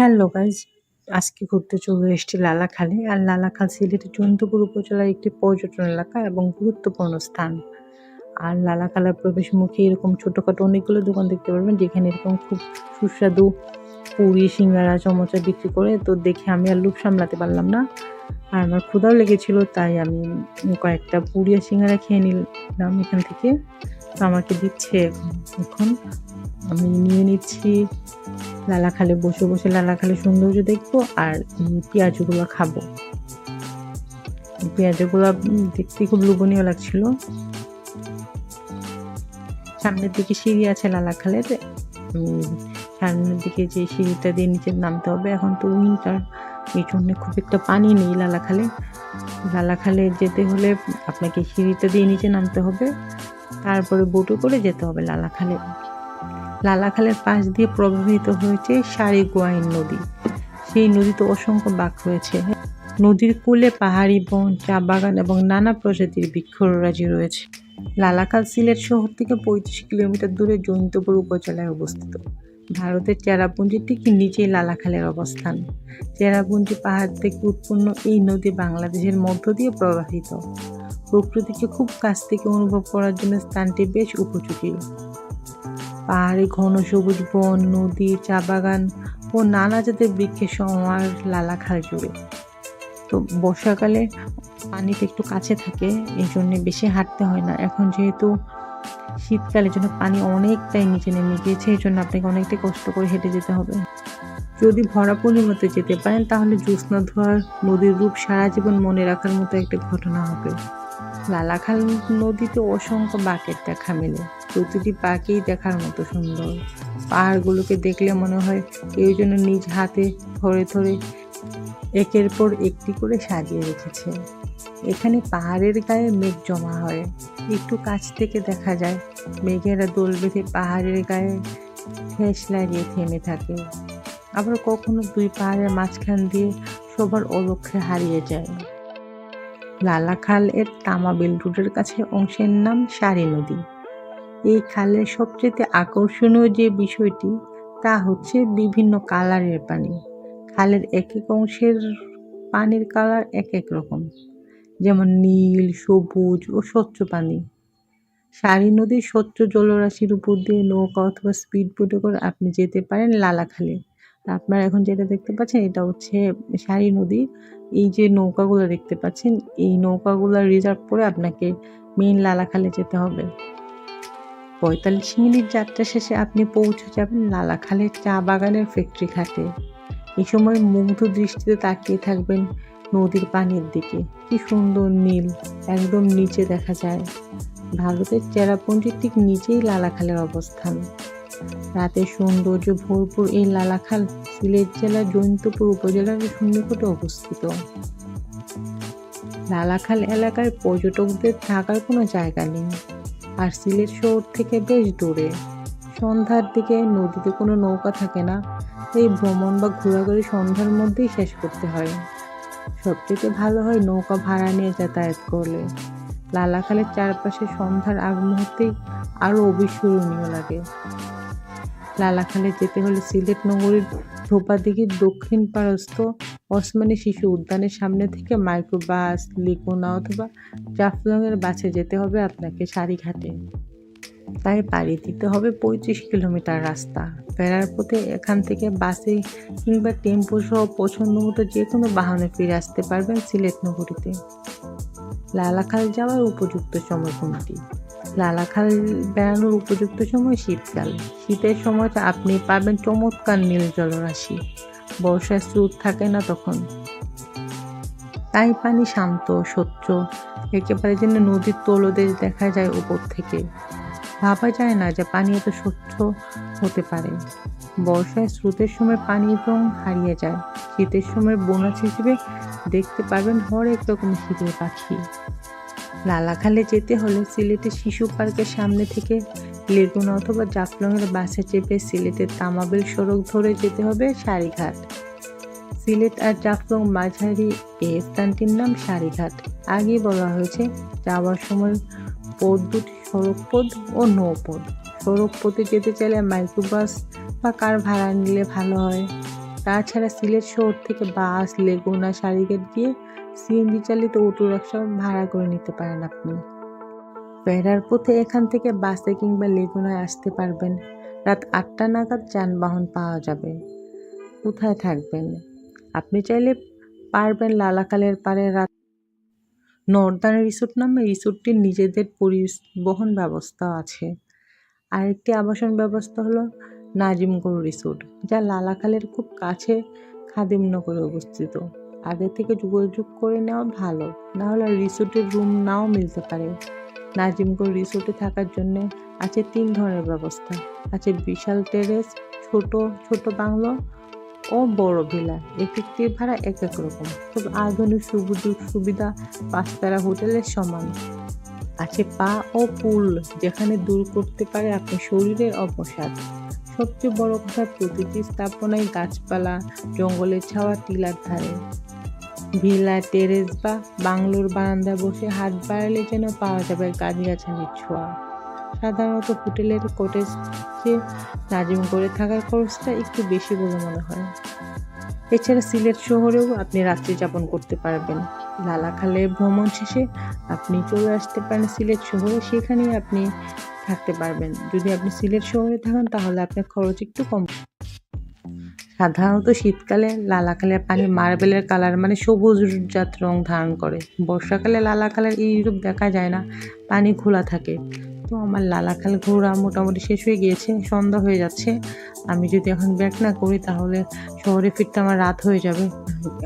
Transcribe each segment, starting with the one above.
Hello guys আজকে ঘুরতে চলে এসেছি লালাখালে। আর লালাখাল সিলেটের চন্দ্রপুর উপজেলার একটি পর্যটন এলাকা এবং গুরুত্বপূর্ণ স্থান। আর লালাখালার প্রবেশ মুখে এরকম ছোটোখাটো অনেকগুলো দোকান দেখতে পারবেন, যেখানে এরকম খুব সুস্বাদু পুরি, সিঙ্গারা, চমচা বিক্রি করে। তো দেখে আমি আর লোভ সামলাতে পারলাম না। আর আমার ক্ষুধাও লেগেছিল, তাই আমি কয়েকটা পুরি আর সিঙ্গারা খেয়ে নিলাম এখান থেকে। তো আমাকে দিচ্ছে এখন আমি নিয়ে নিচ্ছি। লালাখালে বসে বসে লালাখালে সৌন্দর্য দেখব আর পেঁয়াজগুলো খাব। পেঁয়াজগুলো দেখতে খুব লোভনীয় লাগছিল। সামনের দিকে সিঁড়ি আছে লালাখালের উম, সামনের দিকে যে সিঁড়িটা দিয়ে নিচে নামতে হবে এখন তো উইন্টার। এই জন্য খুব একটা পানি নেই লালাখালে লালাখালে যেতে হলে আপনাকে সিঁড়িটা দিয়ে নিচে নামতে হবে। তারপরে বোটে করে যেতে হবে লালাখালে লালাখালের পাশ দিয়ে প্রবাহিত হয়েছে সারি গোয়াইন নদী। সেই নদীতে অসংখ্য বাঁক রয়েছে। নদীর কূলে পাহাড়ি বন, চা বাগান এবং নানা প্রজাতির বৃক্ষরাজি রয়েছে। লালাখাল সিলেট শহর থেকে পঁয়ত্রিশ কিলোমিটার দূরে জৈন্তপুর উপজেলায় অবস্থিত। ভারতের চেরাপুঞ্জির ঠিক নিচেই লালাখালের অবস্থান। চেরাপুঞ্জি পাহাড় থেকে উৎপন্ন এই নদী বাংলাদেশের মধ্য দিয়ে প্রবাহিত। প্রকৃতিকে খুব কাছ থেকে অনুভব করার জন্য স্থানটি বেশ উপযোগী। পাহাড়ে ঘন সবুজ বন নদী চা বাগান ও নানা জাতের বৃক্ষের সমার লালাখাল জুড়ে। তো বর্ষাকালে পানিটা একটু কাছে থাকে, এই জন্যে বেশি হাঁটতে হয় না। এখন যেহেতু শীতকালের জন্য পানি অনেকটাই নিচে নেমে গিয়েছে, এই জন্য আপনাকে অনেকটাই কষ্ট করে হেঁটে যেতে হবে। যদি ভরা পূর্ণিমাতে যেতে পারেন, তাহলে জ্যোৎস্না ধোয়ার নদীর রূপ সারা জীবন মনে রাখার মতো একটা ঘটনা হবে। লালাখাল নদীতে অসংখ্য বাঁকের দেখা মেলে। প্রতিটি পাকেই দেখার মতো সুন্দর। পাহাড়গুলোকে দেখলে মনে হয় কেউ যেন নিজ হাতে ধরে ধরে একের পর একটি করে সাজিয়ে রেখেছে। এখানে পাহাড়ের গায়ে মেঘ জমা হয়। একটু কাছ থেকে দেখা যায়, মেঘেরা দোল বেঁধে পাহাড়ের গায়ে ঠেস লাগিয়ে থেমে থাকে। আবার কখনো দুই পাহাড়ের মাঝখান দিয়ে সবার অলক্ষ্যে হারিয়ে যায়। লালাখাল এর তামাবিল রোডের কাছে অংশের নাম সারি নদী। এই খালের সবচেয়ে আকর্ষণীয় যে বিষয়টি, তা হচ্ছে বিভিন্ন কালারের পানি। খালের এক এক অংশের পানির কালার এক এক রকম, যেমন নীল, সবুজ ও স্বচ্ছ পানি। সারি নদীর স্বচ্ছ জলরাশির উপর দিয়ে নৌকা অথবা স্পিড বোটে করে আপনি যেতে পারেন লালাখালে। আপনারা এখন যেটা দেখতে পাচ্ছেন, এটা হচ্ছে সারি নদী। এই যে নৌকাগুলো দেখতে পাচ্ছেন, এই নৌকাগুলো রিজার্ভ করে আপনাকে মেইন লালাখালে যেতে হবে। পঁয়তাল্লিশ মিনিট যাত্রা শেষে আপনি পৌঁছে যাবেন লালাখালের চা বাগানের ফ্যাক্টরি ঘাটে। এই সময় মুগ্ধ দৃষ্টিতে তাকিয়ে থাকবেন নদীর পানির দিকে। কি সুন্দর নীল, একদম নিচে দেখা যায়। ভারতের চেরাপুঞ্জির ঠিক নিচেই লালাখালের অবস্থান। রাতের সৌন্দর্য ভরপুর এই লালাখাল সিলেট জেলার জৈন্তপুর উপজেলার সন্নিকটে অবস্থিত। লালাখাল এলাকায় পর্যটকদের থাকার কোনো জায়গা নেই। আর সিলেট শহর থেকে বেশ দূরে। সন্ধ্যার দিকে নদীতে কোনো নৌকা থাকে না। এই ভ্রমণ বা ঘোরাঘুরি সন্ধ্যার মধ্যেই শেষ করতে হয়। সবথেকে ভালো হয় নৌকা ভাড়া নিয়ে যাতায়াত করলে। লালাখালের চারপাশে সন্ধ্যার আগ মুহূর্তেই আরও অবিস্মরণীয় লাগে। লালাখালে যেতে হলে সিলেট নগরীর ধোপাদিঘির দক্ষিণ পারস্থ ওসমানী শিশু উদ্যানের সামনে থেকে মাইক্রোবাস, লিকোনা অথবা জাফলংয়ের বাসে যেতে হবে আপনাকে সারিঘাটে। তাই পাড়ি দিতে হবে পঁয়ত্রিশ কিলোমিটার রাস্তা। ফেরার পথে এখান থেকে বাসে কিংবা টেম্পো সহ পছন্দ মতো যে কোনো বাহনে ফিরে আসতে পারবেন সিলেট নগরীতে। লালাখাল যাওয়ার উপযুক্ত সময় কোনটি? লালাখাল বেড়ানোর উপযুক্ত সময় শীতকাল। শীতের সময় আপনি পাবেন চমৎকার নীল জলরাশি। বর্ষার স্রোত থাকে না তখন। তাই পানি শান্ত, স্বচ্ছ, একেবারে যেন নদীর তলদেশ দেখা যায় উপর থেকে। ভাবা যায় না যে পানি এত স্বচ্ছ হতে পারে। বর্ষায় স্রোতের সময় পানির রং হারিয়ে যায়। শীতের সময় বোনাস হিসেবে দেখতে পারবেন হরেক রকম শীতের পাখি। লালাখালে যেতে হলে সিলেটের শিশু পার্কের সামনে থেকে লেগুন অথবা জাফলংয়ের বাসে চেপে সিলেটের তামাবিল সড়ক ধরে যেতে হবে সারিঘাট। সিলেট আর জাফলং মাঝারি এই স্থানটির নাম সারিঘাট। আগে বলা হয়েছে যাওয়ার সময় পথ দুটি, সড়ক পথ ও নৌপথ সড়ক পথে যেতে চাইলে মাইক্রোবাস বা কার ভাড়া নিলে ভালো হয়। তাছাড়া সিলেট শহর থেকে বাস, লেগুনা সারিগেট গিয়ে সিএনজি চালিত অটো রিক্সা ভাড়া করে নিতে পারেন আপনি। ফেরার পথে এখান থেকে বাসে কিংবা লেগুনায় আসতে পারবেন। রাত আটটা নাগাদ যানবাহন পাওয়া যাবে। কোথায় থাকবেন? আপনি চাইলে পারবেন লালাকালের পারে রাত নর্দার্ন রিসোর্ট নামে রিসোর্টটির নিজেদের পরিবহন ব্যবস্থা আছে। আরেকটি আবাসন ব্যবস্থা হলো নাজিমগড় রিসোর্ট, যা লালাকালের খুব কাছে খাদিমনগরে অবস্থিত। আগে থেকে যোগাযোগ করে নেওয়া ভালো। না হলে রিসোর্টের রুম নাও মিলতে পারে। নাজিমগড় রিসোর্টে থাকার জন্য আছে তিন ধরনের ব্যবস্থা। আছে বিশাল টেরেস ছোট ছোট বাংলো ও বড় ভিলা এক একটির ভাড়া এক এক রকম। তবে আধুনিক সুযোগ সুবিধা পাঁচতারা হোটেলের সমান। আছে পা ও পুল, যেখানে দূর করতে পারে আপনার শরীরের অবসাদ। সবচেয়ে বড় কথা প্রতিটি স্থাপনায় গাছপালা, জঙ্গলের ছাওয়া, টিলার ধারে। ভিলা টেরেস বা বাংলোর বারান্দায় বসে হাত বাড়ালে যেন পাওয়া যাবে গাছগাছালির ছোঁয়া। সাধারণত হোটেলের কোটেজ নাজিম করে থাকার খরচটা একটু বেশি বলে মনে হয়। এছাড়া সিলেট শহরেও আপনি রাত্রি যাপন করতে পারবেন। লালাখালে ভ্রমণ শেষে আপনি চলে আসতে পারেন সিলেট শহরে, সেখানেই আপনি থাকতে পারবেন। যদি আপনি সিলেট শহরে থাকেন, তাহলে আপনার খরচ একটু কম। সাধারণত শীতকালে লালা লালাকালের পানি মার্বেলের কালার মানে সবুজ জাত রং ধারণ করে। বর্ষাকালে লালা কালার এই রূপ দেখা যায় না পানি খোলা থাকে। তো আমার লালাখাল ঘোরা মোটামুটি শেষ হয়ে গিয়েছে সন্ধ্যা হয়ে যাচ্ছে। আমি যদি এখন ব্যাক না করি তাহলে শহরে ফিরতে আমার রাত হয়ে যাবে।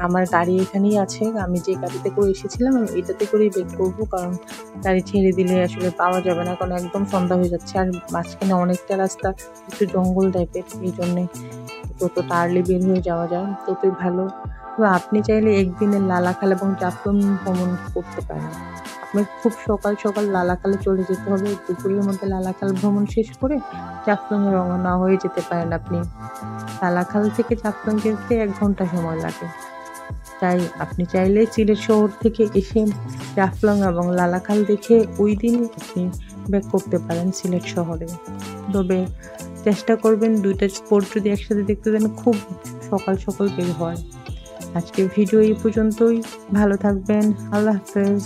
আমার গাড়ি এখানেই আছে আমি যে গাড়িতে করে এসেছিলাম আমি এটাতে করেই ব্যাক করব কারণ গাড়ি ছেড়ে দিলে আসলে পাওয়া যাবে না কারণ একদম সন্ধ্যা হয়ে যাচ্ছে। আর মাঝখানে অনেকটা রাস্তা একটু জঙ্গল টাইপের এই জন্যে যত আর্লি বের হয়ে যাওয়া যায়। ততই ভালো। তো আপনি চাইলে একদিনের লালাখাল এবং জাফলং ভ্রমণ করতে পারেন। আপনি খুব সকাল সকাল লালাখালে চলে যেতে হবে। দুপুরের মধ্যে লালাখাল ভ্রমণ শেষ করে জাফলংয়ে রওনা হয়ে যেতে পারেন আপনি। লালাখাল থেকে জাফলং যেতে এক ঘণ্টা সময় লাগে। তাই আপনি চাইলে সিলেট শহর থেকে এসে জাফলং এবং লালাখাল দেখে ওই দিন আপনি ব্যাক করতে পারেন সিলেট শহরে। তবে চেষ্টা করবেন দুইটা স্পোর্ট যদি একসাথে দেখতে দেন, খুব সকাল সকাল বের হয়। আজকে ভিডিও এই পর্যন্তই। ভালো থাকবেন। আল্লাহ হাফেজ।